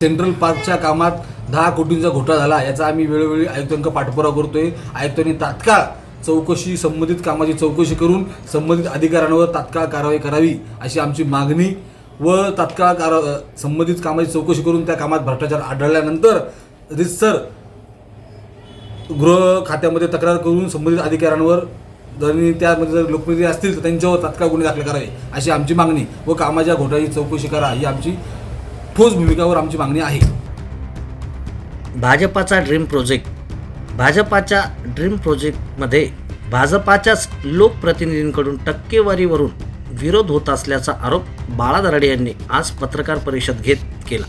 Central पार्कच्या कामात दहा कोटींचा घोटाळा झाला. याचा आम्ही वेळोवेळी आयुक्तांक पाठपुरावा करतोय. आयुक्तांनी तात्काळ चौकशी संबंधित कामाची चौकशी करून संबंधित अधिकाऱ्यांवर तात्काळ कारवाई करावी अशी आमची मागणी व तात्काळ कार संबंधित कामाची चौकशी करून त्या कामात भ्रष्टाचार आढळल्यानंतर रितसर गृह खात्यामध्ये तक्रार करून संबंधित अधिकाऱ्यांवर जर त्यामध्ये जर लोकप्रिय असतील तर त्यांच्यावर तात्काळ गुन्हे दाखल करावे अशी आमची मागणी. व कामाच्या घोटाळ्याची चौकशी करा ही आमची ठोस भूमिकावर आमची मागणी आहे. भाजपाचा ड्रीम प्रोजेक्ट. भाजपाच्या ड्रीम प्रोजेक्टमध्ये भाजपाच्याच लोकप्रतिनिधींकडून टक्केवारीवरून विरोध होत असल्याचा आरोप बाळा दराडे यांनी आज पत्रकार परिषद घेत केला.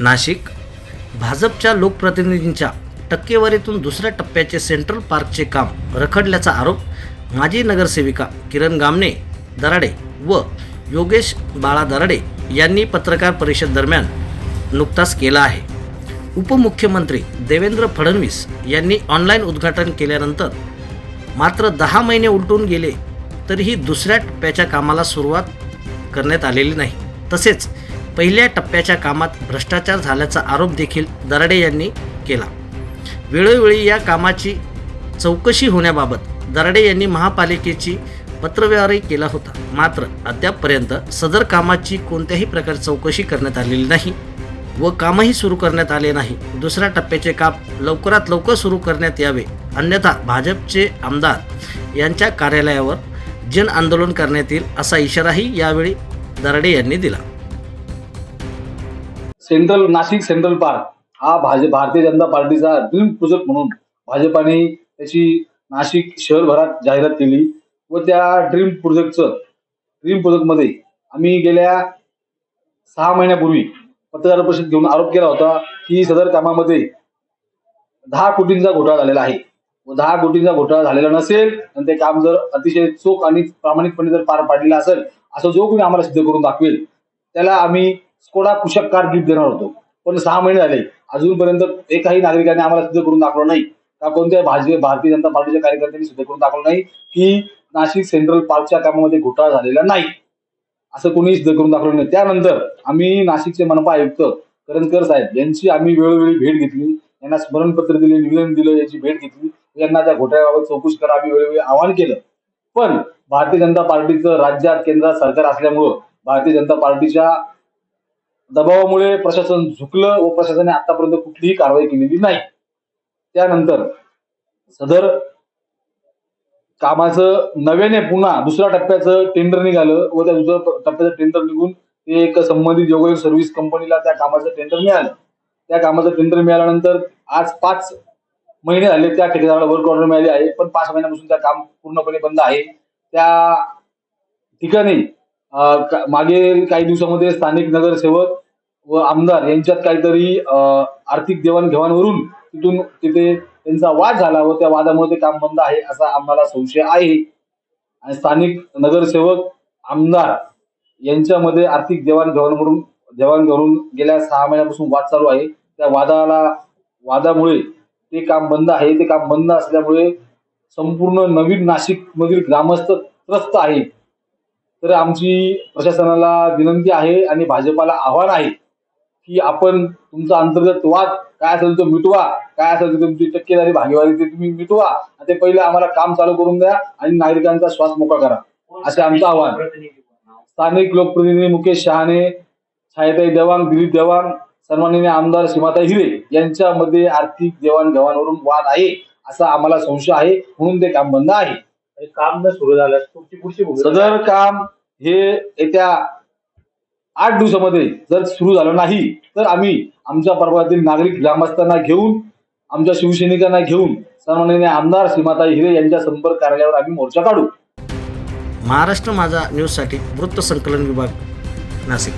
नाशिक भाजपच्या लोकप्रतिनिधींच्या टक्केवारीतून दुसऱ्या टप्प्याचे सेंट्रल पार्कचे काम रखडल्याचा आरोप माजी नगरसेविका किरण गामणे दराडे व योगेश बाळा दराडे यांनी पत्रकार परिषद दरम्यान नुकताच केला आहे. उपमुख्यमंत्री देवेंद्र फडणवीस यांनी ऑनलाईन उद्घाटन केल्यानंतर मात्र दहा महिने उलटून गेले तरीही दुसऱ्या टप्प्याच्या कामाला सुरुवात करण्यात आलेली नाही. तसेच पहिल्या टप्प्याच्या कामात भ्रष्टाचार झाल्याचा आरोप देखील दराडे यांनी केला. वेळोवेळी या कामाची चौकशी होण्याबाबत दराडे यांनी महापालिकेची पत्रव्यवहारही केला होता. मात्र अद्यापपर्यंत सदर कामाची कोणत्याही प्रकारे चौकशी करण्यात आलेली नाही व कामही सुरू करण्यात आले नाही. दुसऱ्या टप्प्याचे काम लवकरात लवकर सुरू करण्यात यावे अन्यथा भाजपचे आमदार यांच्या कार्यालयावर जन आंदोलन करण्यात येईल असा इशाराही यावेळी दराडे यांनी दिला. Central Nashik central park. हा भाजप भारतीय जनता पार्टीचा ड्रीम प्रोजेक्ट म्हणून भाजपाने त्याची नाशिक शहरभरात जाहिरात केली व त्या ड्रीम प्रोजेक्टचं ड्रीम प्रोजेक्टमध्ये आम्ही गेल्या सहा महिन्यापूर्वी पत्रकार परिषद घेऊन आरोप केला होता की सदर कामामध्ये दहा कोटींचा घोटाळा झालेला आहे. व दहा कोटींचा घोटाळा झालेला नसेल आणि ते काम जर अतिशय चोख आणि प्रामाणिकपणे जर पार पाडलेलं असेल असं जो कोणी आम्हाला सिद्ध करून दाखवेल त्याला आम्ही स्कोडा कुशक कार गिफ्ट देणार होतो. पण सहा महिने झाले अजूनपर्यंत एकाही नागरिकांनी आम्हाला सिद्ध करून दाखवलं नाही का कोणत्याही भाजप भारतीय जनता पार्टीच्या कार्यकर्त्यांनी सिद्ध करून दाखवलं नाही की नाशिक सेंट्रल पार्कच्या कामामध्ये घोटाळा झालेला नाही. असं कोणी सिद्ध करून दाखवलं नाही. त्यानंतर आम्ही नाशिकचे मनपा आयुक्त करंजकर साहेब यांची आम्ही वेळोवेळी भेट घेतली. यांना स्मरणपत्र दिले निवेदन दिलं याची भेट घेतली. यांना त्या घोटाळ्याबाबत चौकशी करा आम्ही वेळोवेळी आवाहन केलं. पण भारतीय जनता पार्टीचं राज्यात केंद्रात सरकार असल्यामुळं भारतीय जनता पार्टीच्या दबावामुळे प्रशासन झुकलं व प्रशासनाने आतापर्यंत कुठलीही कारवाई केलेली नाही. त्यानंतर सदर कामाचं नव्याने पुन्हा दुसऱ्या टप्प्याचं टेंडर निघालं व त्या दुसऱ्या टप्प्याचं टेंडर निघून ते एक संबंधित योगयोग सर्व्हिस कंपनीला त्या कामाचं टेंडर मिळालं. त्या कामाचं टेंडर मिळाल्यानंतर आज पाच महिने झाले त्या ठेकेदाराला वर्क ऑर्डर मिळाली आहे. पण पाच महिन्यापासून त्या काम पूर्णपणे बंद आहे. त्या ठिकाणी मागे काही दिवसामध्ये स्थानिक नगरसेवक व आमदार यांच्यात काहीतरी आर्थिक देवाणघेवाणवरून तिथून तिथे त्यांचा वाद झाला व त्या वादामुळे ते काम बंद आहे असा आम्हाला संशय आहे. आणि स्थानिक नगरसेवक आमदार यांच्यामध्ये आर्थिक देवाणघेवाणवरून देवाणघेवाण गेल्या सहा महिन्यापासून वाद चालू आहे. त्या वादाला वादामुळे ते काम बंद आहे. ते काम बंद असल्यामुळे संपूर्ण नवीन नाशिक मधील ग्रामस्थ त्रस्त आहेत. तर आमची प्रशासनाला विनंती आहे आणि भाजपाला आव्हान आहे की आपण तुमचा अंतर्गत वाद काय असेल तो मिटवा काय असेल तुमची टक्केदारी भागीवारी ते तुम्ही मिटवा. ते पहिले आम्हाला काम चालू करून द्या आणि नागरिकांचा श्वास मोकळा करा. असे आमचं आव्हान. स्थानिक लोकप्रतिनिधी मुकेश शहाणे छायाताई देवान दिलीप देवाण सन्माननीय आमदार सीमाताई हिरे यांच्यामध्ये आर्थिक देवाणघेवाणवरून वाद आहे असा आम्हाला संशय आहे. म्हणून ते काम बंद आहे. काम न सुरू झालं तुमची पुढची भूमिका सदर काम हे येत्या आठ दिवसामध्ये जर सुरू झालं नाही तर आम्ही आमच्या पर्वातील नागरिक ग्रामस्थांना घेऊन आमच्या शिवसैनिकांना घेऊन सन्माननीय आमदार सीमाताई हिरे यांच्या संपर्क कार्यालयावर आम्ही मोर्चा काढू. महाराष्ट्र माझा न्यूजसाठी वृत्तसंकलन विभाग नाशिक.